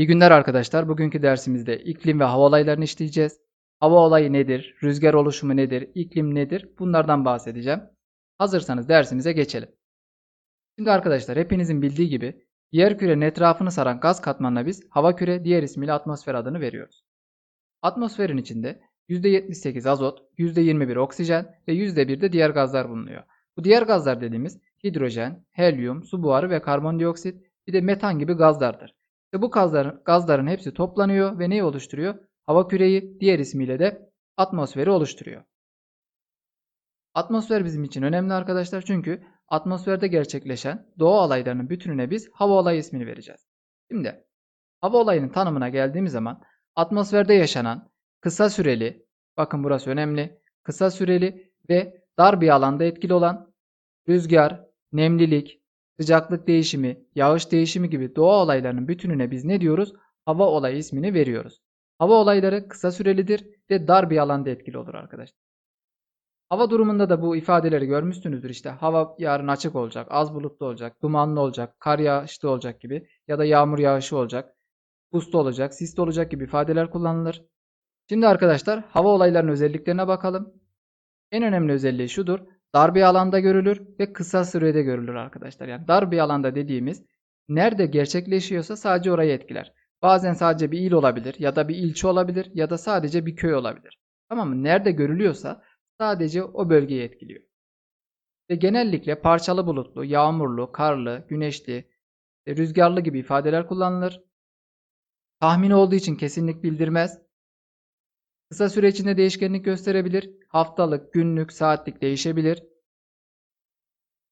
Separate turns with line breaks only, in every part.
İyi günler arkadaşlar. Bugünkü dersimizde iklim ve hava olaylarını işleyeceğiz. Hava olayı nedir? Rüzgar oluşumu nedir? İklim nedir? Bunlardan bahsedeceğim. Hazırsanız dersimize geçelim. Şimdi arkadaşlar hepinizin bildiği gibi yer kürenin etrafını saran gaz katmanına biz hava küre diğer ismiyle atmosfer adını veriyoruz. Atmosferin içinde %78 azot, %21 oksijen ve %1 de diğer gazlar bulunuyor. Bu diğer gazlar dediğimiz hidrojen, helyum, su buharı ve karbondioksit bir de metan gibi gazlardır. İşte bu gazların, gazların hepsi toplanıyor ve neyi oluşturuyor? Hava küreyi diğer ismiyle de atmosferi oluşturuyor. Atmosfer bizim için önemli arkadaşlar çünkü atmosferde gerçekleşen doğa olaylarının bütününe biz hava olayı ismini vereceğiz. Şimdi hava olayının tanımına geldiğimiz zaman atmosferde yaşanan kısa süreli, bakın burası önemli, kısa süreli ve dar bir alanda etkili olan rüzgar, nemlilik, sıcaklık değişimi, yağış değişimi gibi doğa olaylarının bütününe biz ne diyoruz? Hava olayı ismini veriyoruz. Hava olayları kısa sürelidir ve dar bir alanda etkili olur arkadaşlar. Hava durumunda da bu ifadeleri görmüşsünüzdür işte. Hava yarın açık olacak, az bulutlu olacak, dumanlı olacak, kar yağışlı olacak gibi ya da yağmur yağışı olacak, puslu olacak, sisli olacak gibi ifadeler kullanılır. Şimdi arkadaşlar hava olaylarının özelliklerine bakalım. En önemli özelliği şudur. Dar bir alanda görülür ve kısa sürede görülür arkadaşlar. Yani dar bir alanda dediğimiz nerede gerçekleşiyorsa sadece orayı etkiler. Bazen sadece bir il olabilir ya da bir ilçe olabilir ya da sadece bir köy olabilir. Tamam mı? Nerede görülüyorsa sadece o bölgeyi etkiliyor. Ve genellikle parçalı bulutlu, yağmurlu, karlı, güneşli, e, rüzgarlı gibi ifadeler kullanılır. Tahmin olduğu için kesinlik bildirmez. Kısa süre içinde değişkenlik gösterebilir. Haftalık, günlük, saatlik değişebilir.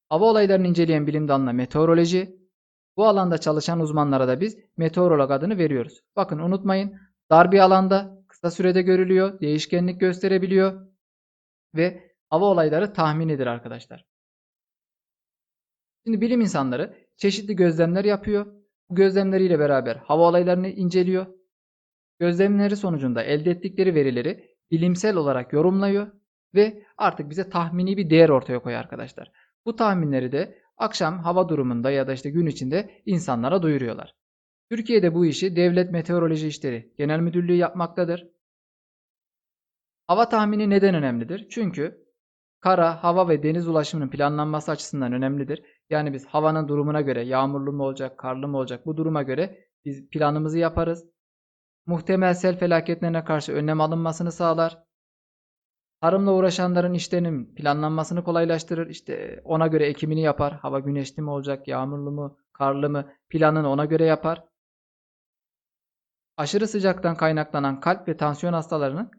Hava olaylarını inceleyen bilim dalına meteoroloji. Bu alanda çalışan uzmanlara da biz meteorolog adını veriyoruz. Bakın unutmayın dar bir alanda kısa sürede görülüyor, değişkenlik gösterebiliyor ve hava olayları tahminidir arkadaşlar. Şimdi bilim insanları çeşitli gözlemler yapıyor. Bu gözlemleriyle beraber hava olaylarını inceliyor. Gözlemleri sonucunda elde ettikleri verileri bilimsel olarak yorumluyor ve artık bize tahmini bir değer ortaya koyuyor arkadaşlar. Bu tahminleri de akşam hava durumunda ya da işte gün içinde insanlara duyuruyorlar. Türkiye'de bu işi Devlet Meteoroloji İşleri Genel Müdürlüğü yapmaktadır. Hava tahmini neden önemlidir? Çünkü kara, hava ve deniz ulaşımının planlanması açısından önemlidir. Yani biz havanın durumuna göre yağmurlu mu olacak, karlı mı olacak bu duruma göre biz planımızı yaparız. Muhtemel sel felaketlerine karşı önlem alınmasını sağlar. Tarımla uğraşanların işlerinin planlanmasını kolaylaştırır. İşte ona göre ekimini yapar. Hava güneşli mi olacak, yağmurlu mu, karlı mı planını ona göre yapar. Aşırı sıcaktan kaynaklanan kalp ve tansiyon hastalarının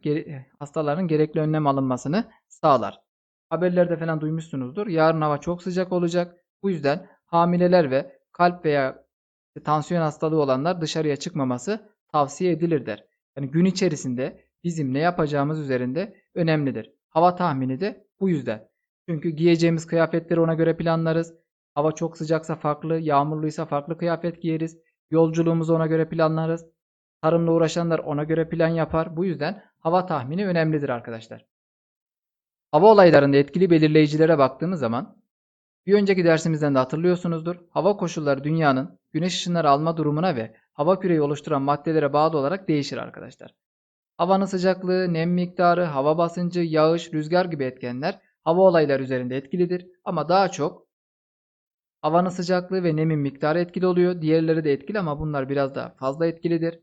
hastaların gerekli önlem alınmasını sağlar. Haberlerde falan duymuşsunuzdur. Yarın hava çok sıcak olacak. Bu yüzden hamileler ve kalp veya tansiyon hastalığı olanlar dışarıya çıkmaması tavsiye edilir der. Yani gün içerisinde bizim ne yapacağımız üzerinde önemlidir. Hava tahmini de bu yüzden. Çünkü giyeceğimiz kıyafetleri ona göre planlarız. Hava çok sıcaksa farklı, yağmurluysa farklı kıyafet giyeriz. Yolculuğumuzu ona göre planlarız. Tarımla uğraşanlar ona göre plan yapar. Bu yüzden hava tahmini önemlidir arkadaşlar. Hava olaylarında etkili belirleyicilere baktığımız zaman bir önceki dersimizden de hatırlıyorsunuzdur. Hava koşulları dünyanın güneş ışınları alma durumuna ve hava küreyi oluşturan maddelere bağlı olarak değişir arkadaşlar. Havanın sıcaklığı, nem miktarı, hava basıncı, yağış, rüzgar gibi etkenler hava olayları üzerinde etkilidir. Ama daha çok havanın sıcaklığı ve nemin miktarı etkili oluyor. Diğerleri de etkili ama bunlar biraz daha fazla etkilidir.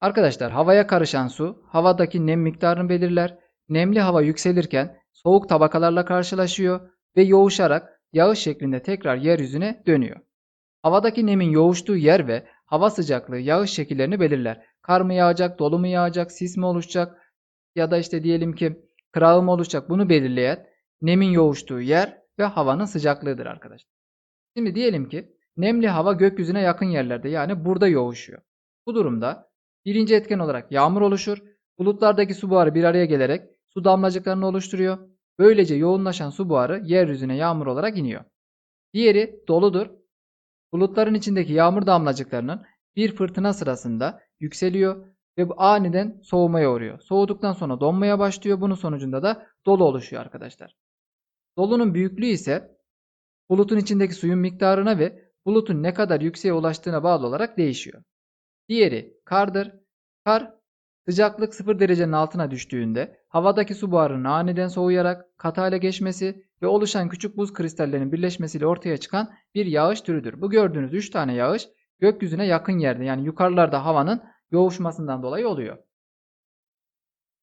Arkadaşlar havaya karışan su havadaki nem miktarını belirler. Nemli hava yükselirken soğuk tabakalarla karşılaşıyor ve yoğuşarak yağış şeklinde tekrar yeryüzüne dönüyor. Havadaki nemin yoğuştuğu yer ve hava sıcaklığı yağış şekillerini belirler. Kar mı yağacak, dolu mu yağacak, sis mi oluşacak ya da işte diyelim ki kırağı mı oluşacak bunu belirleyen nemin yoğuştuğu yer ve havanın sıcaklığıdır arkadaşlar. Şimdi diyelim ki nemli hava gökyüzüne yakın yerlerde yani burada yoğuşuyor. Bu durumda birinci etken olarak yağmur oluşur. Bulutlardaki su buharı bir araya gelerek su damlacıklarını oluşturuyor. Böylece yoğunlaşan su buharı yeryüzüne yağmur olarak iniyor. Diğeri doludur. Bulutların içindeki yağmur damlacıklarının bir fırtına sırasında yükseliyor ve bu aniden soğumaya uğruyor. Soğuduktan sonra donmaya başlıyor. Bunun sonucunda da dolu oluşuyor arkadaşlar. Dolunun büyüklüğü ise bulutun içindeki suyun miktarına ve bulutun ne kadar yükseğe ulaştığına bağlı olarak değişiyor. Diğeri kardır. Kar sıcaklık 0 derecenin altına düştüğünde havadaki su buharının aniden soğuyarak katı hale geçmesi ve oluşan küçük buz kristallerinin birleşmesiyle ortaya çıkan bir yağış türüdür. Bu gördüğünüz 3 tane yağış gökyüzüne yakın yerde yani yukarılarda havanın yoğuşmasından dolayı oluyor.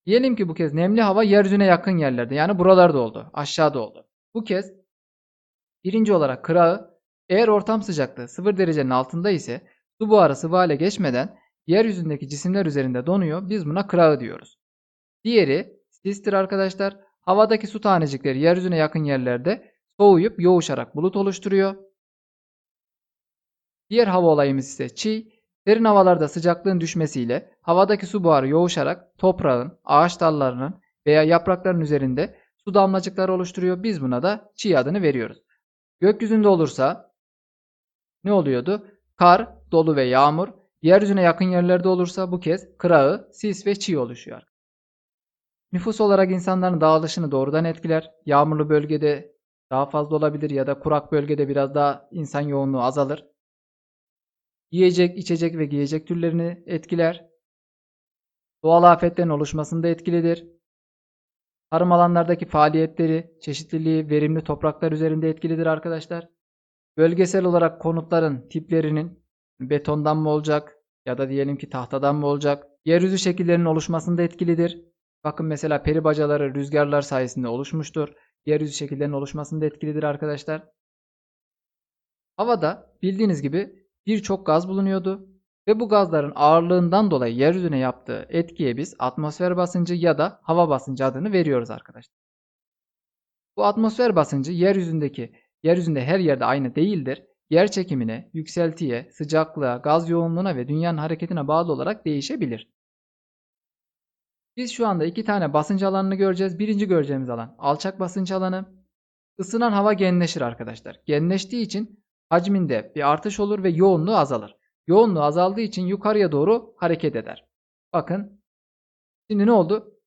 Diyelim ki bu kez nemli hava yeryüzüne yakın yerlerde yani buralarda oldu, aşağıda oldu. Bu kez birinci olarak kırağı eğer ortam sıcaklığı 0 derecenin altında ise su buharı sıvı hale geçmeden yeryüzündeki cisimler üzerinde donuyor. Biz buna kırağı diyoruz. Diğeri sistir arkadaşlar. Havadaki su tanecikleri yeryüzüne yakın yerlerde soğuyup yoğuşarak bulut oluşturuyor. Diğer hava olayımız ise çiğ. Derin havalarda sıcaklığın düşmesiyle havadaki su buharı yoğuşarak toprağın, ağaç dallarının veya yaprakların üzerinde su damlacıkları oluşturuyor. Biz buna da çiğ adını veriyoruz. Gökyüzünde olursa ne oluyordu? Kar, dolu ve yağmur. Yeryüzüne yakın yerlerde olursa bu kez kırağı, sis ve çiğ oluşuyor. Nüfus olarak insanların dağılışını doğrudan etkiler. Yağmurlu bölgede daha fazla olabilir ya da kurak bölgede biraz daha insan yoğunluğu azalır. Yiyecek, içecek ve giyecek türlerini etkiler. Doğal afetlerin oluşmasında etkilidir. Tarım alanlardaki faaliyetleri, çeşitliliği, verimli topraklar üzerinde etkilidir arkadaşlar. Bölgesel olarak konutların tiplerinin betondan mı olacak ya da diyelim ki tahtadan mı olacak? Yeryüzü şekillerinin oluşmasında etkilidir. Bakın mesela peri bacaları rüzgarlar sayesinde oluşmuştur. Yeryüzü şekillerinin oluşmasında etkilidir arkadaşlar. Havada bildiğiniz gibi birçok gaz bulunuyordu ve bu gazların ağırlığından dolayı yeryüzüne yaptığı etkiye biz atmosfer basıncı ya da hava basıncı adını veriyoruz arkadaşlar. Bu atmosfer basıncı yeryüzündeki yeryüzünde her yerde aynı değildir. Yer çekimine, yükseltiye, sıcaklığa, gaz yoğunluğuna ve dünyanın hareketine bağlı olarak değişebilir. Biz şu anda iki tane basınç alanını göreceğiz. Birinci göreceğimiz alan alçak basınç alanı. Isınan hava genleşir arkadaşlar. Genleştiği için hacminde bir artış olur ve yoğunluğu azalır. Yoğunluğu azaldığı için yukarıya doğru hareket eder. Bakın. Şimdi ne oldu?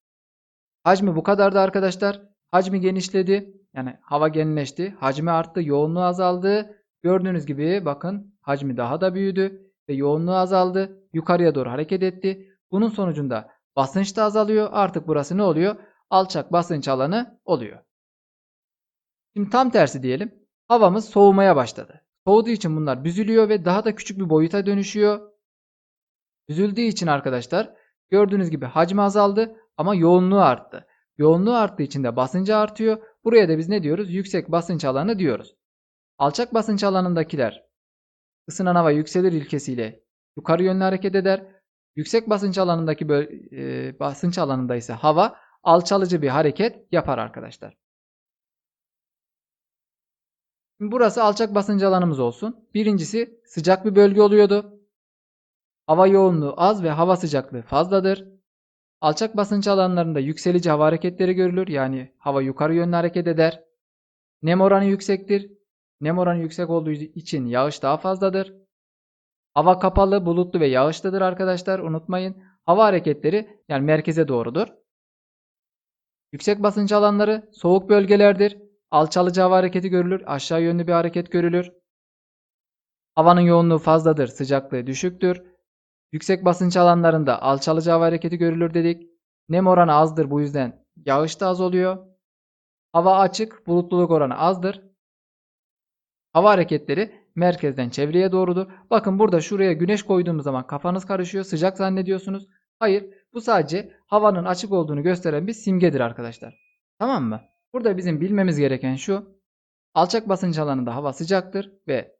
Hacmi bu kadardı arkadaşlar. Hacmi genişledi. Yani hava genleşti. Hacmi arttı. Yoğunluğu azaldı. Gördüğünüz gibi bakın hacmi daha da büyüdü ve yoğunluğu azaldı. Yukarıya doğru hareket etti. Bunun sonucunda basınç da azalıyor. Artık burası ne oluyor? Alçak basınç alanı oluyor. Şimdi tam tersi diyelim. Havamız soğumaya başladı. Soğuduğu için bunlar büzülüyor ve daha da küçük bir boyuta dönüşüyor. Büzüldüğü için arkadaşlar gördüğünüz gibi hacmi azaldı ama yoğunluğu arttı. Yoğunluğu arttığı için de basıncı artıyor. Buraya da biz ne diyoruz? Yüksek basınç alanı diyoruz. Alçak basınç alanındakiler ısınan hava yükselir ilkesiyle yukarı yönlü hareket eder. Yüksek basınç alanındaki e, basınç alanında ise hava alçalıcı bir hareket yapar arkadaşlar. Şimdi burası alçak basınç alanımız olsun. Birincisi sıcak bir bölge oluyordu. Hava yoğunluğu az ve hava sıcaklığı fazladır. Alçak basınç alanlarında yükselici hava hareketleri görülür. Yani hava yukarı yönlü hareket eder. Nem oranı yüksektir. Nem oranı yüksek olduğu için yağış daha fazladır. Hava kapalı, bulutlu ve yağışlıdır arkadaşlar. Unutmayın. Hava hareketleri yani merkeze doğrudur. Yüksek basınç alanları soğuk bölgelerdir. Alçalıcı hava hareketi görülür. Aşağı yönlü bir hareket görülür. Havanın yoğunluğu fazladır. Sıcaklığı düşüktür. Yüksek basınç alanlarında alçalıcı hava hareketi görülür dedik. Nem oranı azdır bu yüzden yağış da az oluyor. Hava açık, bulutluluk oranı azdır. Hava hareketleri merkezden çevreye doğrudur. Bakın burada şuraya güneş koyduğumuz zaman kafanız karışıyor. Sıcak zannediyorsunuz. Hayır bu sadece havanın açık olduğunu gösteren bir simgedir arkadaşlar. Tamam mı? Burada bizim bilmemiz gereken şu. Alçak basınç alanında hava sıcaktır ve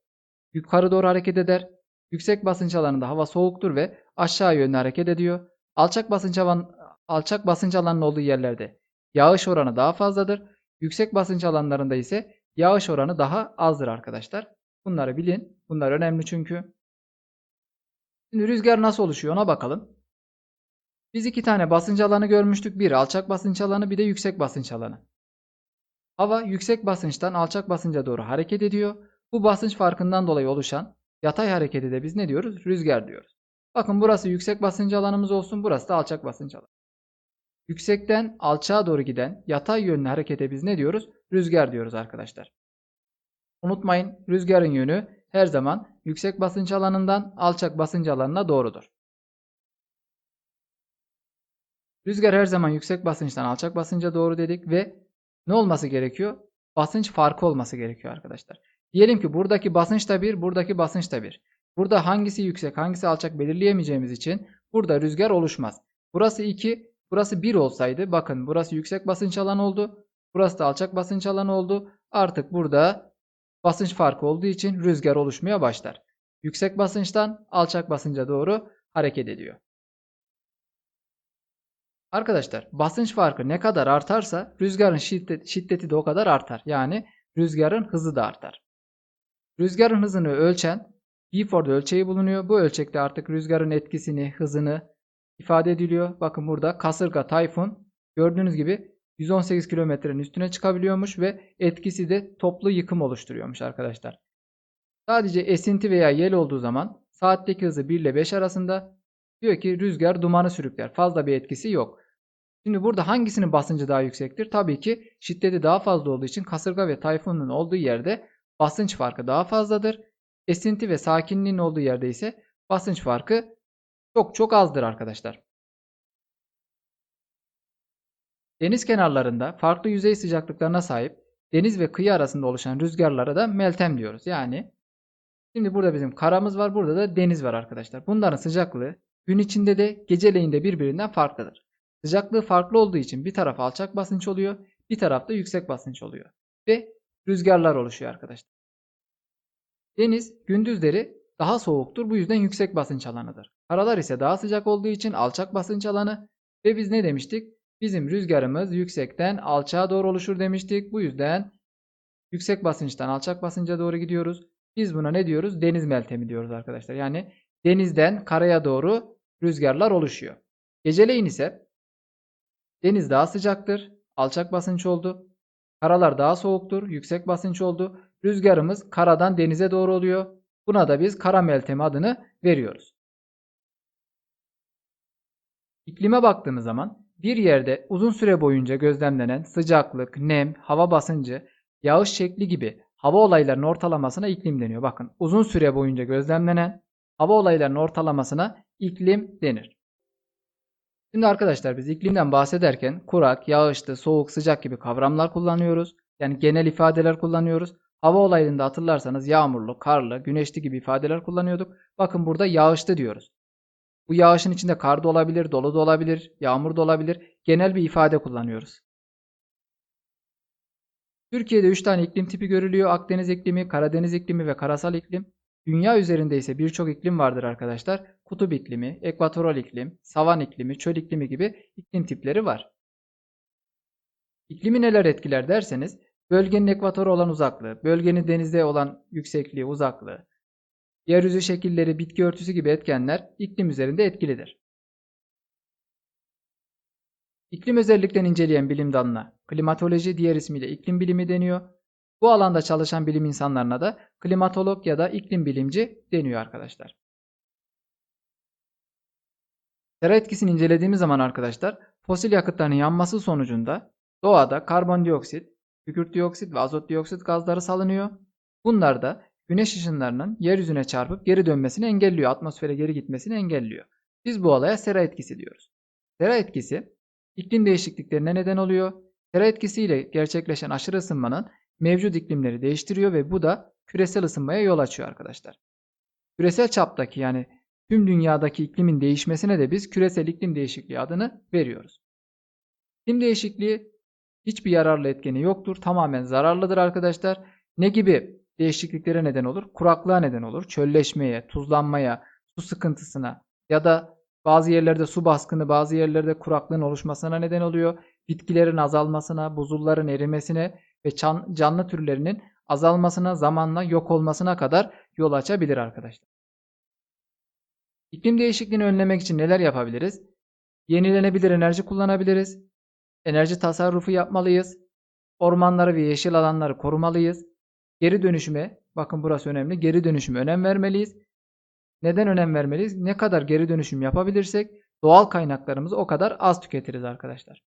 yukarı doğru hareket eder. Yüksek basınç alanında hava soğuktur ve aşağı yönlü hareket ediyor. Alçak basınç alan alçak basınç alanının olduğu yerlerde yağış oranı daha fazladır. Yüksek basınç alanlarında ise yağış oranı daha azdır arkadaşlar. Bunları bilin. Bunlar önemli çünkü. Şimdi rüzgar nasıl oluşuyor ona bakalım. Biz iki tane basınç alanı görmüştük. Bir alçak basınç alanı bir de yüksek basınç alanı. Hava yüksek basınçtan alçak basınca doğru hareket ediyor. Bu basınç farkından dolayı oluşan yatay hareketi de biz ne diyoruz? Rüzgar diyoruz. Bakın burası yüksek basınç alanımız olsun. Burası da alçak basınç alanı. Yüksekten alçağa doğru giden yatay yönlü harekete biz ne diyoruz? Rüzgar diyoruz arkadaşlar. Unutmayın rüzgarın yönü her zaman yüksek basınç alanından alçak basınç alanına doğrudur. Rüzgar her zaman yüksek basınçtan alçak basınca doğru dedik ve ne olması gerekiyor? Basınç farkı olması gerekiyor arkadaşlar. Diyelim ki buradaki basınç da 1, buradaki basınç da 1. Burada hangisi yüksek, hangisi alçak belirleyemeyeceğimiz için burada rüzgar oluşmaz. Burası 2, burası 1 olsaydı bakın burası yüksek basınç alanı oldu. Burası da alçak basınç alanı oldu. Artık burada basınç farkı olduğu için rüzgar oluşmaya başlar. Yüksek basınçtan alçak basınca doğru hareket ediyor. Arkadaşlar basınç farkı ne kadar artarsa rüzgarın şiddet, şiddeti de o kadar artar. Yani rüzgarın hızı da artar. Rüzgarın hızını ölçen Beaufort ölçeği bulunuyor. Bu ölçekte artık rüzgarın etkisini, hızını ifade ediliyor. Bakın burada kasırga, tayfun gördüğünüz gibi 118 kilometrenin üstüne çıkabiliyormuş ve etkisi de toplu yıkım oluşturuyormuş arkadaşlar. Sadece esinti veya yel olduğu zaman saatteki hızı 1 ile 5 arasında diyor ki rüzgar dumanı sürükler. Fazla bir etkisi yok. Şimdi burada hangisinin basıncı daha yüksektir? Tabii ki şiddeti daha fazla olduğu için kasırga ve tayfunun olduğu yerde basınç farkı daha fazladır. Esinti ve sakinliğin olduğu yerde ise basınç farkı çok çok azdır arkadaşlar. Deniz kenarlarında farklı yüzey sıcaklıklarına sahip deniz ve kıyı arasında oluşan rüzgarlara da meltem diyoruz. Yani şimdi burada bizim karamız var, burada da deniz var arkadaşlar. Bunların sıcaklığı gün içinde de geceleyin de birbirinden farklıdır. Sıcaklığı farklı olduğu için bir taraf alçak basınç oluyor, bir tarafta yüksek basınç oluyor ve rüzgarlar oluşuyor arkadaşlar. Deniz gündüzleri daha soğuktur. Bu yüzden yüksek basınç alanıdır. Karalar ise daha sıcak olduğu için alçak basınç alanı ve biz ne demiştik? Bizim rüzgarımız yüksekten alçağa doğru oluşur demiştik. Bu yüzden yüksek basınçtan alçak basınca doğru gidiyoruz. Biz buna ne diyoruz? Deniz meltemi diyoruz arkadaşlar. Yani denizden karaya doğru rüzgarlar oluşuyor. Geceleyin ise deniz daha sıcaktır. Alçak basınç oldu. Karalar daha soğuktur. Yüksek basınç oldu. Rüzgarımız karadan denize doğru oluyor. Buna da biz kara meltemi adını veriyoruz. İklime baktığımız zaman bir yerde uzun süre boyunca gözlemlenen sıcaklık, nem, hava basıncı, yağış şekli gibi hava olaylarının ortalamasına iklim deniyor. Bakın uzun süre boyunca gözlemlenen hava olaylarının ortalamasına iklim denir. Şimdi arkadaşlar biz iklimden bahsederken kurak, yağışlı, soğuk, sıcak gibi kavramlar kullanıyoruz. Yani genel ifadeler kullanıyoruz. Hava olaylarında hatırlarsanız yağmurlu, karlı, güneşli gibi ifadeler kullanıyorduk. Bakın burada yağışlı diyoruz. Bu yağışın içinde kar da olabilir, dolu da olabilir, yağmur da olabilir. Genel bir ifade kullanıyoruz. Türkiye'de 3 tane iklim tipi görülüyor. Akdeniz iklimi, Karadeniz iklimi ve karasal iklim. Dünya üzerinde ise birçok iklim vardır arkadaşlar. Kutup iklimi, ekvatoral iklim, savan iklimi, çöl iklimi gibi iklim tipleri var. İklimi neler etkiler derseniz bölgenin ekvatora olan uzaklığı, bölgenin denize olan yüksekliği, uzaklığı, yeryüzü şekilleri, bitki örtüsü gibi etkenler iklim üzerinde etkilidir. İklim özelliklerini inceleyen bilim dalına klimatoloji diğer ismiyle iklim bilimi deniyor. Bu alanda çalışan bilim insanlarına da klimatolog ya da iklim bilimci deniyor arkadaşlar. Sera etkisini incelediğimiz zaman arkadaşlar fosil yakıtların yanması sonucunda doğada karbondioksit, kükürt dioksit ve azot dioksit gazları salınıyor. Bunlar da güneş ışınlarının yeryüzüne çarpıp geri dönmesini engelliyor, atmosfere geri gitmesini engelliyor. Biz bu olaya sera etkisi diyoruz. Sera etkisi iklim değişikliklerine neden oluyor. Sera etkisiyle gerçekleşen aşırı ısınmanın mevcut iklimleri değiştiriyor ve bu da küresel ısınmaya yol açıyor arkadaşlar. Küresel çaptaki yani tüm dünyadaki iklimin değişmesine de biz küresel iklim değişikliği adını veriyoruz. İklim değişikliği hiçbir yararlı etkeni yoktur. Tamamen zararlıdır arkadaşlar. Ne gibi değişikliklere neden olur? Kuraklığa neden olur. Çölleşmeye, tuzlanmaya, su sıkıntısına ya da bazı yerlerde su baskını, bazı yerlerde kuraklığın oluşmasına neden oluyor. Bitkilerin azalmasına, buzulların erimesine ve canlı türlerinin azalmasına, zamanla yok olmasına kadar yol açabilir arkadaşlar. İklim değişikliğini önlemek için neler yapabiliriz? Yenilenebilir enerji kullanabiliriz. Enerji tasarrufu yapmalıyız. Ormanları ve yeşil alanları korumalıyız. Geri dönüşüme, bakın burası önemli, geri dönüşüme önem vermeliyiz. Neden önem vermeliyiz? Ne kadar geri dönüşüm yapabilirsek doğal kaynaklarımızı o kadar az tüketiriz arkadaşlar.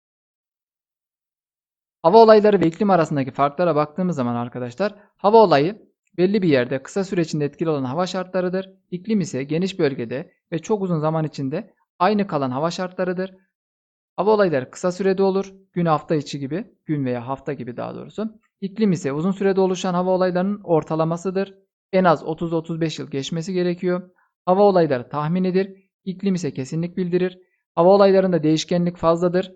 Hava olayları ve iklim arasındaki farklara baktığımız zaman arkadaşlar hava olayı belli bir yerde kısa süre içinde etkili olan hava şartlarıdır. İklim ise geniş bölgede ve çok uzun zaman içinde aynı kalan hava şartlarıdır. Hava olayları kısa sürede olur. Gün hafta içi gibi, gün veya hafta gibi daha doğrusu. İklim ise uzun sürede oluşan hava olaylarının ortalamasıdır. En az 30-35 yıl geçmesi gerekiyor. Hava olayları tahminidir. İklim ise kesinlik bildirir. Hava olaylarında değişkenlik fazladır.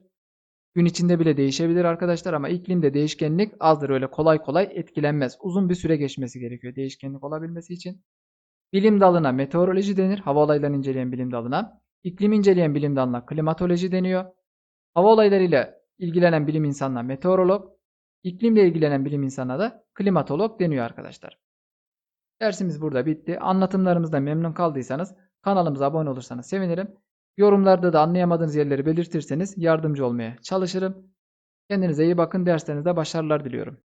Gün içinde bile değişebilir arkadaşlar ama iklimde değişkenlik azdır. Öyle kolay kolay etkilenmez. Uzun bir süre geçmesi gerekiyor değişkenlik olabilmesi için. Bilim dalına meteoroloji denir. Hava olaylarını inceleyen bilim dalına. İklim inceleyen bilim dalına klimatoloji deniyor. Hava olaylarıyla ilgilenen bilim insanına meteorolog, iklimle ilgilenen bilim insanına da klimatolog deniyor arkadaşlar. Dersimiz burada bitti. Anlatımlarımızdan memnun kaldıysanız kanalımıza abone olursanız sevinirim. Yorumlarda da anlayamadığınız yerleri belirtirseniz yardımcı olmaya çalışırım. Kendinize iyi bakın. Derslerinizde başarılar diliyorum.